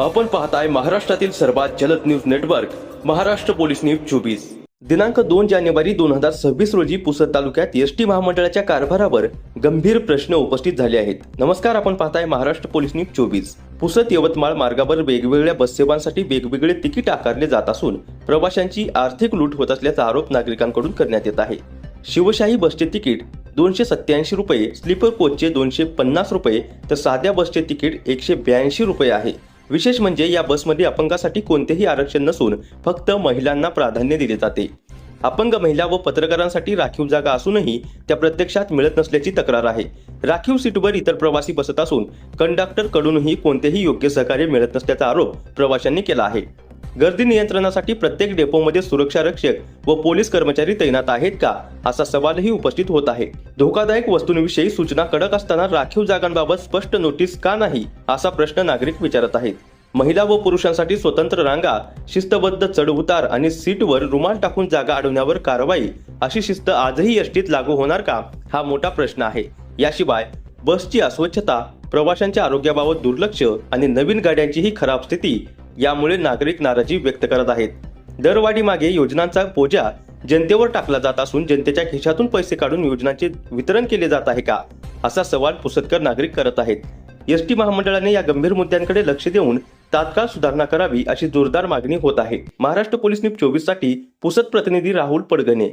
आपण पाहताय महाराष्ट्रातील सर्वात जलद news network Maharashtra police news चोवीस. दिनांक दोन जानेवारी दोन हजार सव्वीस रोजी पुसद तालुक्यात एस टी महामंडळाच्या कारभारावर गंभीर प्रश्न उपस्थित झाले आहेत. नमस्कार आपण पाहताय महाराष्ट्र पोलीस न्यूज चोवीस. पुसद यवतमाळ मार्गावर वेगवेगळ्या बससेवांसाठी वेगवेगळे तिकीट आकारले जात असून प्रवाशांची आर्थिक लूट होत असल्याचा आरोप नागरिकांकडून करण्यात येत आहे. शिवशाही बसचे तिकीट दोनशे सत्याऐंशी रुपये स्लीपर कोचचे दोनशे पन्नास रुपये तर साध्या बसचे तिकीट एकशे ब्याऐंशी रुपये आहे. विशेष म्हणजे या बसमध्ये अपंगासाठी कोणतेही आरक्षण नसून फक्त महिलांना प्राधान्य दिले जाते. अपंग महिला व पत्रकारांसाठी राखीव जागा असूनही त्या प्रत्यक्षात मिळत नसल्याची तक्रार आहे. राखीव सीटवर इतर प्रवासी बसत असून कंडक्टर कडूनही कोणतेही योग्य सहकार्य मिळत नसल्याचा आरोप प्रवाशांनी केला आहे. गर्दी नियंत्रणासाठी प्रत्येक डेपोमध्ये सुरक्षा रक्षक व पोलीस कर्मचारी तैनात आहेत का? असा सवालही उपस्थित होत आहे. धोकादायक वस्तूंविषयी सूचना कडक असताना राखीव जागांबाबत स्पष्ट नोटीस का नाही? असा प्रश्न नागरिक विचारत आहेत. महिला व पुरुषांसाठी स्वतंत्र रांगा शिस्तबद्ध चढउतार आणि सीटवर रुमाल टाकून जागा अडवण्यावर कारवाई अशी शिस्त आजही एसटीत लागू होणार का? हा मोठा प्रश्न आहे. याशिवाय बसची अस्वच्छता प्रवाशांच्या आरोग्याबाबत दुर्लक्ष आणि नवीन गाड्यांची ही खराब स्थिती यामुळे नागरिक नाराजी व्यक्त करत आहेत. दरवाढी मागे योजनांचा बोजा जनतेवर टाकला जात असून जनतेच्या खिशातून पैसे काढून योजनांचे वितरण केले जात आहे का? असा सवाल पुसदकर नागरिक करत आहेत. एस टी महामंडळाने या गंभीर मुद्द्यांकडे लक्ष देऊन तात्काळ सुधारणा करावी अशी जोरदार मागणी होत आहे. महाराष्ट्र पोलीस न्यूज चोवीससाठी पुसद प्रतिनिधी राहुल पडगणे.